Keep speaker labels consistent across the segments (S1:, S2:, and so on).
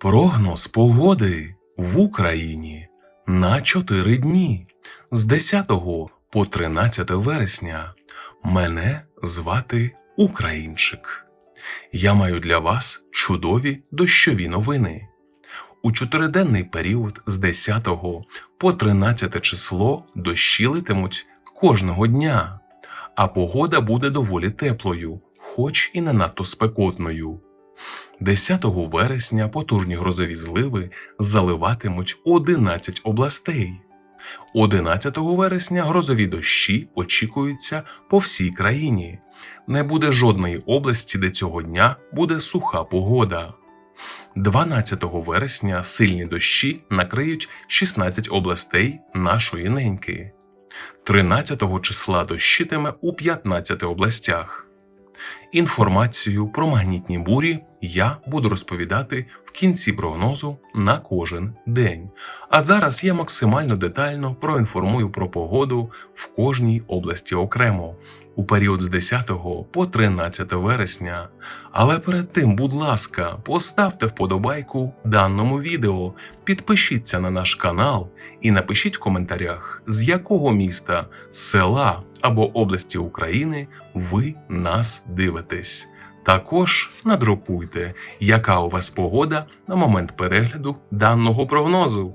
S1: Прогноз погоди в Україні на 4 дні з 10 по 13 вересня. Мене звати Українчик. Я маю для вас чудові дощові новини. У чотириденний період з 10 по 13 число дощі литимуть кожного дня, а погода буде доволі теплою, хоч і не надто спекотною. 10 вересня потужні грозові зливи заливатимуть 11 областей. 11 вересня грозові дощі очікуються по всій країні. Не буде жодної області, де цього дня буде суха погода. 12 вересня сильні дощі накриють 16 областей нашої неньки. 13 числа дощитиме у 15 областях. Інформацію про магнітні бурі я буду розповідати в кінці прогнозу на кожен день. А зараз я максимально детально проінформую про погоду в кожній області окремо у період з 10 по 13 вересня. Але перед тим, будь ласка, поставте вподобайку даному відео, підпишіться на наш канал і напишіть в коментарях, з якого міста, села або області України ви нас дивитесь. Також надрукуйте, яка у вас погода на момент перегляду даного прогнозу.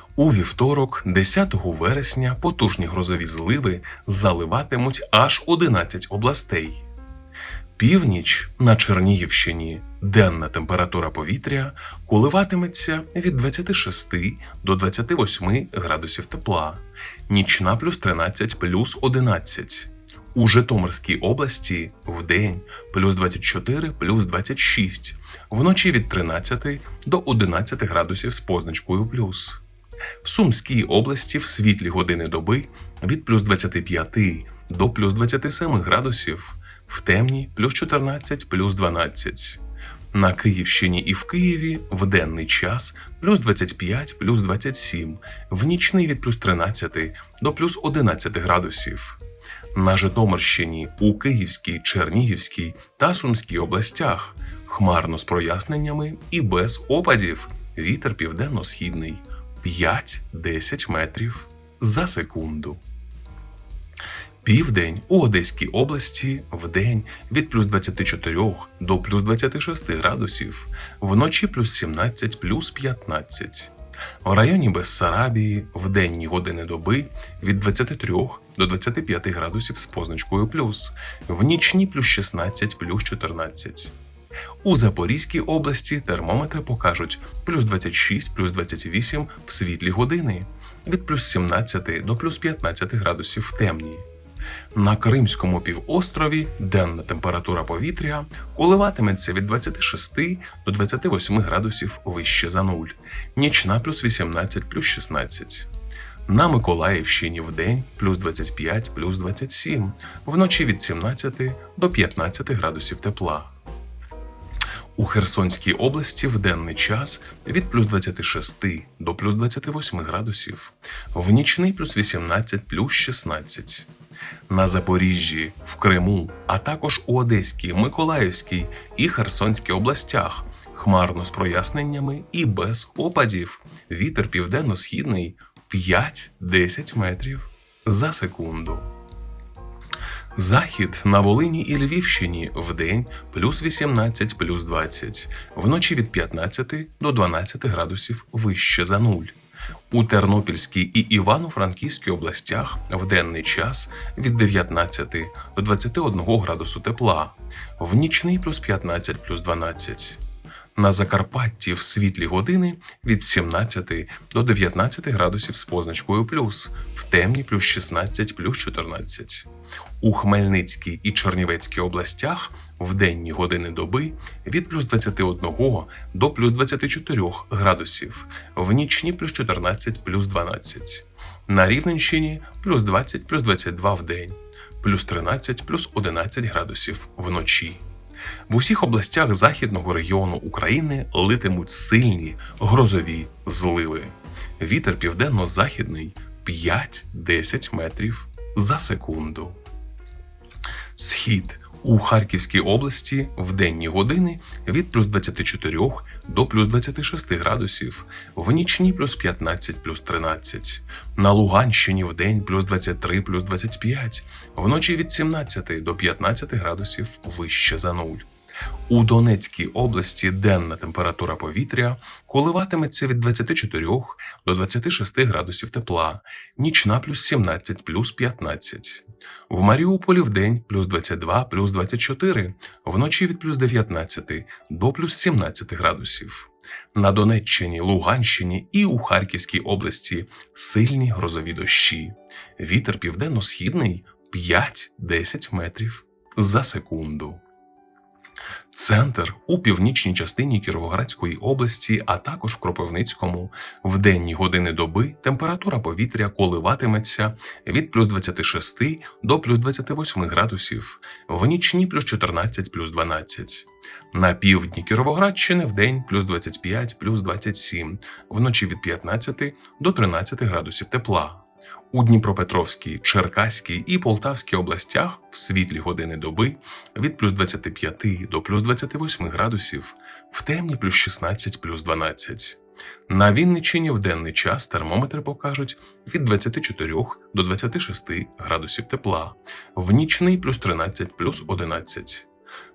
S1: У вівторок, 10 вересня, потужні грозові зливи заливатимуть аж 11 областей. Північ на Чернігівщині денна температура повітря коливатиметься від 26 до 28 градусів тепла, нічна плюс 13 плюс 11. У Житомирській області вдень плюс 24 плюс 26, вночі від 13 до 11 градусів з позначкою плюс. В Сумській області в світлі години доби від плюс 25 до плюс 27 градусів, в темні плюс 14 плюс 12. На Київщині і в Києві в денний час плюс 25 плюс 27, в нічний від плюс 13 до плюс 11 градусів. На Житомирщині у Київській, Чернігівській та Сумській областях хмарно з проясненнями і без опадів. Вітер південно-східний 5-10 метрів за секунду. Південь у Одеській області вдень від плюс 24 до плюс 26 градусів, вночі плюс 17 плюс 15. В районі Бессарабії в денні години доби від 23 до 25 градусів з позначкою плюс, в нічні плюс 16 плюс 14. У Запорізькій області термометри покажуть плюс 26 плюс 28 в світлі години, від плюс 17 до плюс 15 градусів в темні. На Кримському півострові денна температура повітря коливатиметься від 26 до 28 градусів вище за нуль, нічна плюс 18 плюс 16. На Миколаївщині вдень плюс 25 плюс 27, вночі від 17 до 15 градусів тепла. У Херсонській області в денний час від плюс 26 до плюс 28 градусів, в нічний плюс 18 плюс 16. На Запоріжжі, в Криму, а також у Одеській, Миколаївській і Херсонській областях хмарно з проясненнями і без опадів. Вітер південно-східний 5-10 метрів за секунду. Захід на Волині і Львівщині вдень плюс 18 плюс 20, вночі від 15 до 12 градусів вище за нуль. У Тернопільській і Івано-Франківській областях в денний час від 19 до 21 градусу тепла, в нічний плюс 15 плюс 12. На Закарпатті в світлі години від 17 до 19 градусів з позначкою плюс, в темні плюс 16 плюс 14. У Хмельницькій і Чернівецькій областях в денні години доби від плюс 21 до плюс 24 градусів, в нічні плюс 14 плюс 12. На Рівненщині плюс 20 плюс 22 в день, плюс 13 плюс 11 градусів вночі. В усіх областях західного регіону України литимуть сильні грозові зливи. Вітер південно-західний 5-10 метрів за секунду. Схід у Харківській області в денні години від плюс 24 до плюс 26 градусів, в нічні плюс 15 плюс 13. На Луганщині в день плюс 23 плюс 25, вночі від 17 до 15 градусів вище за нуль. У Донецькій області денна температура повітря коливатиметься від 24 до 26 градусів тепла, нічна плюс 17 плюс 15. В Маріуполі в день плюс 22 плюс 24, вночі від плюс 19 до плюс 17 градусів. На Донеччині, Луганщині і у Харківській області сильні грозові дощі. Вітер південно-східний 5-10 метрів за секунду. Центр у північній частині Кіровоградської області, а також в Кропивницькому, в денні години доби температура повітря коливатиметься від плюс 26 до плюс 28 градусів, в нічні плюс 14 плюс 12. На півдні Кіровоградщини в день плюс 25 плюс 27, вночі від 15 до 13 градусів тепла. У Дніпропетровській, Черкаській і Полтавській областях в світлі години доби від плюс 25 до плюс 28 градусів, в темні плюс 16 плюс 12. На Вінниччині в денний час термометри покажуть від 24 до 26 градусів тепла, в нічний плюс 13 плюс 11.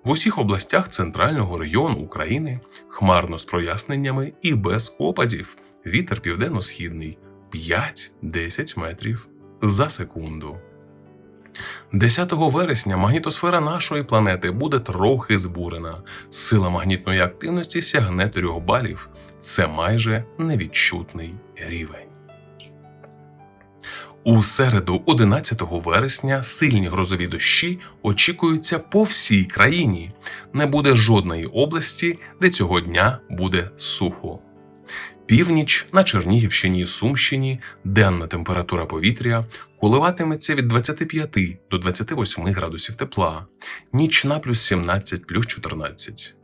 S1: В усіх областях центрального регіону України хмарно з проясненнями і без опадів. Вітер південно-східний 5-10 метрів за секунду. 10 вересня магнітосфера нашої планети буде трохи збурена. Сила магнітної активності сягне 3 балів. Це майже невідчутний рівень. У середу, 11 вересня, сильні грозові дощі очікуються по всій країні. Не буде жодної області, де цього дня буде сухо. Північ на Чернігівщині і Сумщині денна температура повітря коливатиметься від 25 до 28 градусів тепла, нічна плюс 17 плюс 14.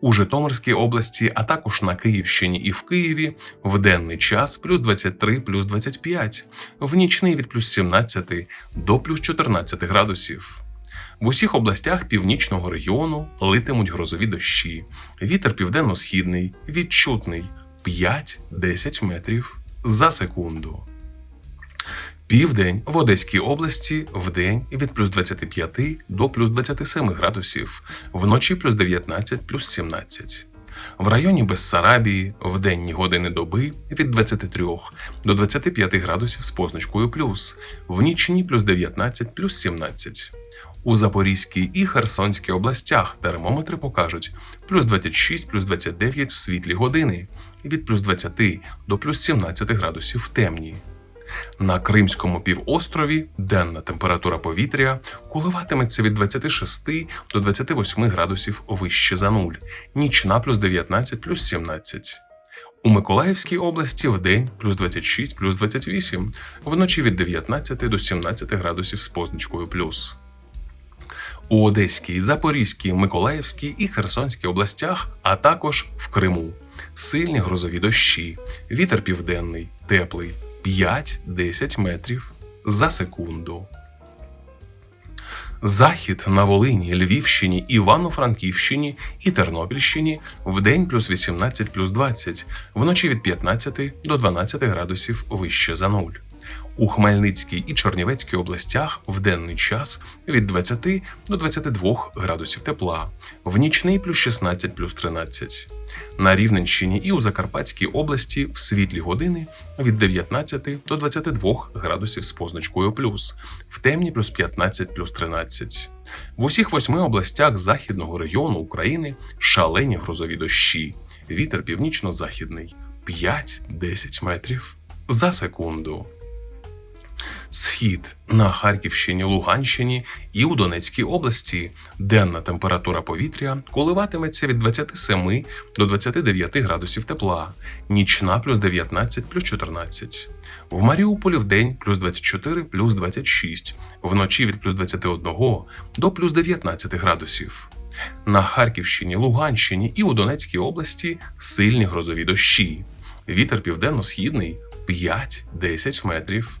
S1: У Житомирській області, а також на Київщині і в Києві в денний час плюс 23 плюс 25, в нічний від плюс 17 до плюс 14 градусів. В усіх областях північного регіону литимуть грозові дощі. Вітер південно-східний, відчутний 5-10 метрів за секунду. Південь в Одеській області в день від плюс 25 до плюс 27 градусів, вночі плюс 19 плюс 17. В районі Бессарабії в денні години доби від 23 до 25 градусів з позначкою плюс, в нічні плюс 19 плюс 17. У Запорізькій і Херсонській областях термометри покажуть плюс 26 плюс 29 в світлі години від плюс 20 до плюс 17 градусів в темні. На Кримському півострові денна температура повітря коливатиметься від 26 до 28 градусів вище за нуль, нічна плюс 19 плюс 17. У Миколаївській області в день плюс 26 плюс 28, вночі від 19 до 17 градусів з позначкою плюс. У Одеській, Запорізькій, Миколаївській і Херсонській областях, а також в Криму. Сильні грозові дощі, вітер південний, теплий 5-10 метрів за секунду. Захід на Волині, Львівщині, Івано-Франківщині і Тернопільщині в день плюс 18 плюс 20, вночі від 15 до 12 градусів вище за нуль. У Хмельницькій і Чернівецькій областях в денний час від 20 до 22 градусів тепла, в нічний плюс 16 плюс 13. На Рівненщині і у Закарпатській області в світлі години від 19 до 22 градусів з позначкою плюс, в темні плюс 15 плюс 13. В усіх восьми областях західного регіону України шалені грозові дощі. Вітер північно-західний 5-10 метрів за секунду. Схід на Харківщині, Луганщині і у Донецькій області. Денна температура повітря коливатиметься від 27 до 29 градусів тепла, нічна плюс 19 плюс 14. В Маріуполі в день плюс 24 плюс 26, вночі від плюс 21 до плюс 19 градусів. На Харківщині, Луганщині і у Донецькій області сильні грозові дощі. Вітер південно-східний 5-10 метрів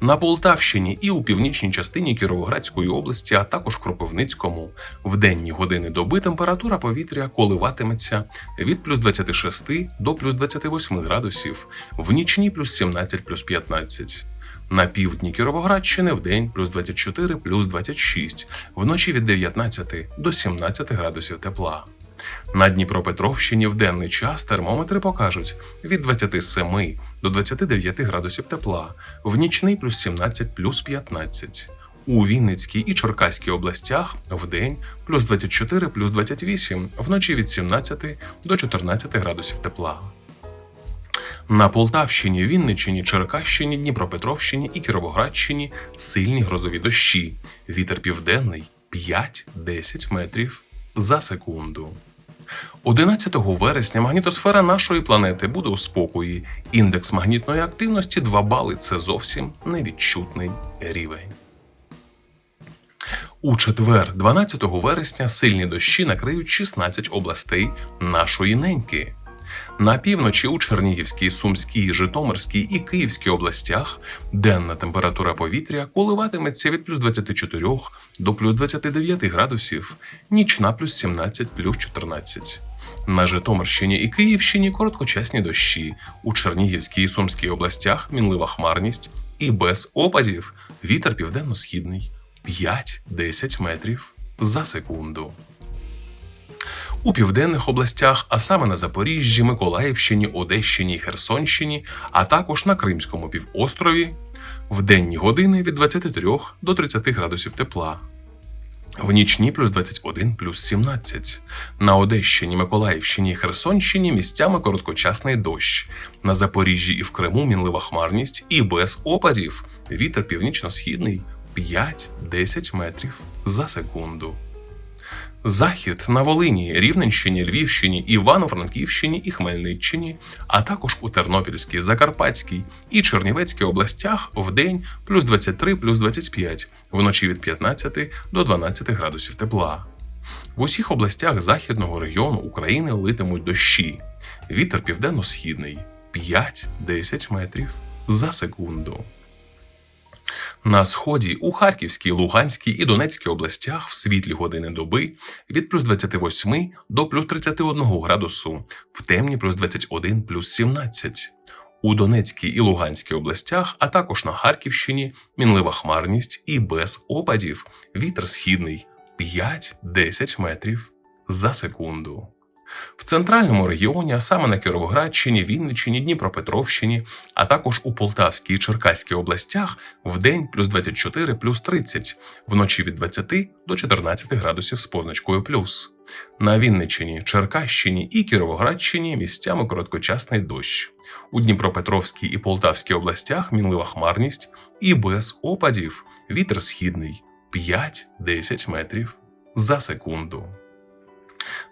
S1: На Полтавщині і у північній частині Кіровоградської області, а також Кропивницькому, в денні години доби температура повітря коливатиметься від плюс 26 до плюс 28 градусів, в нічні плюс 17 плюс 15. На півдні Кіровоградщини в день плюс 24 плюс 26, вночі від 19 до 17 градусів тепла. На Дніпропетровщині в денний час термометри покажуть від 27 до 29 градусів тепла, в нічний плюс 17 плюс 15. У Вінницькій і Черкаській областях в день плюс 24 плюс 28, вночі від 17 до 14 градусів тепла. На Полтавщині, Вінниччині, Черкащині, Дніпропетровщині і Кіровоградщині сильні грозові дощі. Вітер південний 5-10 метрів за секунду. 11 вересня магнітосфера нашої планети буде у спокої. Індекс магнітної активності 2 бали це зовсім невідчутний рівень. У четвер, 12 вересня, сильні дощі накриють 16 областей нашої неньки. На півночі у Чернігівській, Сумській, Житомирській і Київській областях денна температура повітря коливатиметься від плюс 24 до плюс 29 градусів, нічна плюс 17 плюс 14. На Житомирщині і Київщині короткочасні дощі, у Чернігівській і Сумській областях мінлива хмарність і без опадів вітер південно-східний 5-10 метрів за секунду. У південних областях, а саме на Запоріжжі, Миколаївщині, Одещині і Херсонщині, а також на Кримському півострові, в денні години від 23 до 30 градусів тепла. В нічні плюс 21 плюс 17. На Одещині, Миколаївщині і Херсонщині місцями короткочасний дощ. На Запоріжжі і в Криму мінлива хмарність і без опадів. Вітер північно-східний 5-10 метрів за секунду. Захід на Волині, Рівненщині, Львівщині, Івано-Франківщині і Хмельниччині, а також у Тернопільській, Закарпатській і Чернівецькій областях в день плюс 23 плюс 25, вночі від 15 до 12 градусів тепла. В усіх областях західного регіону України литимуть дощі. Вітер південно-східний 5-10 метрів за секунду. На сході у Харківській, Луганській і Донецькій областях в світлі години доби від плюс 28 до плюс 31 градусу, в темні плюс 21 плюс 17. У Донецькій і Луганській областях, а також на Харківщині мінлива хмарність і без опадів. Вітер східний 5-10 метрів за секунду. В центральному регіоні, а саме на Кіровоградщині, Вінниччині, Дніпропетровщині, а також у Полтавській і Черкаській областях в день плюс 24 плюс 30, вночі від 20 до 14 градусів з позначкою плюс. На Вінниччині, Черкащині і Кіровоградщині місцями короткочасний дощ. У Дніпропетровській і Полтавській областях мінлива хмарність і без опадів вітер східний 5-10 метрів за секунду.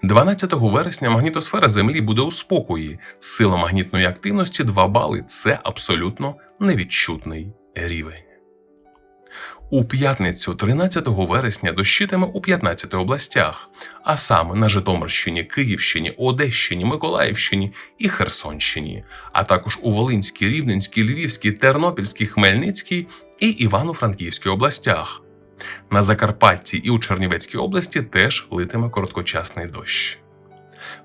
S1: 12 вересня магнітосфера Землі буде у спокої. Сила магнітної активності 2 бали це абсолютно невідчутний рівень. У п'ятницю 13 вересня дощитиме у 15 областях, а саме на Житомирщині, Київщині, Одещині, Миколаївщині і Херсонщині, а також у Волинській, Рівненській, Львівській, Тернопільській, Хмельницькій і Івано-Франківській областях. На Закарпатті і у Чернівецькій області теж литиме короткочасний дощ.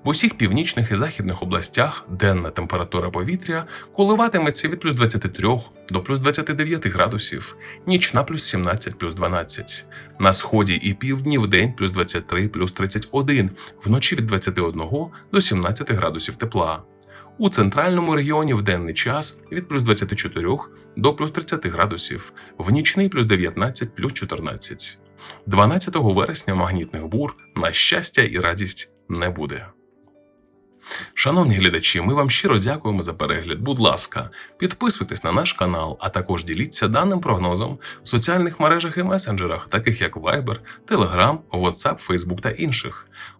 S1: В усіх північних і західних областях денна температура повітря коливатиметься від плюс 23 до плюс 29 градусів, нічна плюс 17 плюс 12. На сході і півдні в день плюс 23 плюс 31, вночі від 21 до 17 градусів тепла. У центральному регіоні в денний час від плюс 24 до плюс 30 градусів, в нічний плюс 19 плюс 14. 12 вересня магнітних бур, на щастя і радість, не буде. Шановні глядачі, ми вам щиро дякуємо за перегляд. Будь ласка, підписуйтесь на наш канал, а також діліться даним прогнозом в соціальних мережах і месенджерах, таких як Viber, Telegram, WhatsApp, Facebook та інших.